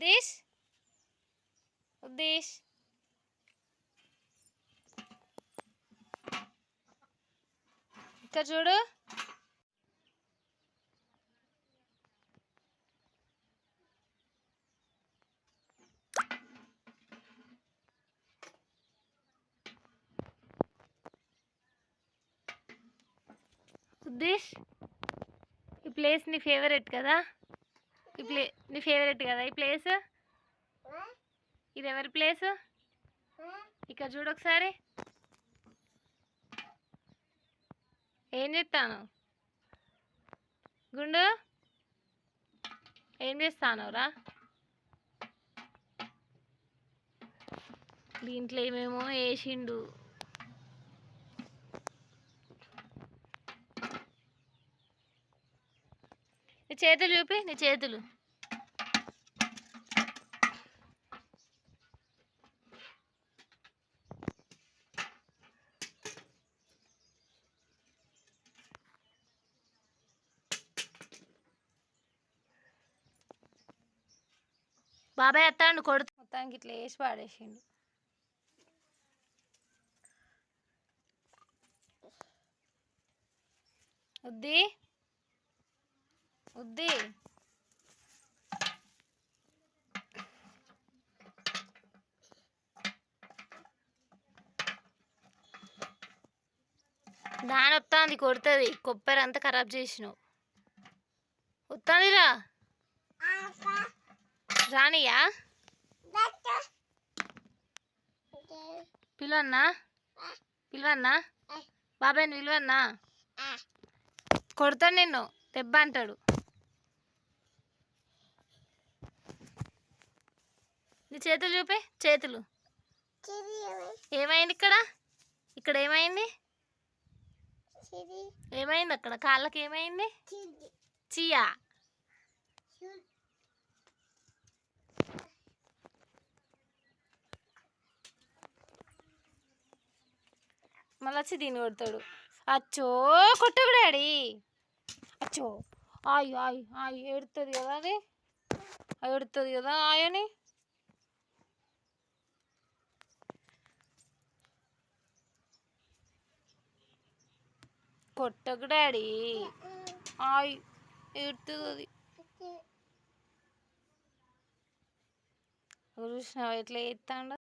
ఉద్దేశ్ ఉద్దేశ్ ఇక్కడ చూడు. ఉద్దేశ్ ఈ ప్లేస్ నీ ఫేవరెట్ కదా? ఈ ప్లే నీ ఫేవరెట్ కదా ఈ ప్లేస్? ఇది ఎవరి ప్లేస్? ఇక్కడ చూడు ఒకసారి. ఏం చేస్తాను గుండు ఏం చేస్తాను రా దీంట్లో ఏమేమో వేసిండు చేతులు చూపి నీ చేతులు. బాబాయ్ అత్తాండు కొడుతు. మొత్తానికి ఇట్లా వేసి పాడేసిండు. వద్ది. ఉద్ది దాని వస్తుంది కొడుతుంది. కొబ్బరి అంతా ఖరాబ్ చేసినావు. వస్తుందిరా రానియా? పిలవన్నా? పిలవన్నా? బాబాయ్ని పిలవన్నా? కొడతాడు నిన్ను. దెబ్బ అంటాడు. చేతులు చూపి చేతులు. ఏమైంది ఇక్కడ? ఇక్కడ ఏమైంది? ఏమైంది అక్కడ? కాళ్ళకి ఏమైంది? చియా. మళ్ళీ వచ్చి దీన్ని కొడతాడు. అచ్చో కొట్టకు డాడీ? అచ్చో. ఆయి ఆయి ఆయి ఏడుతుంది కదా అది? ఏడుతుంది కదా ఆయని? కొట్టకు డాడీ. ఆయి ఏడుతుంది అది చూసినావా ఎట్లా ఎత్తాండో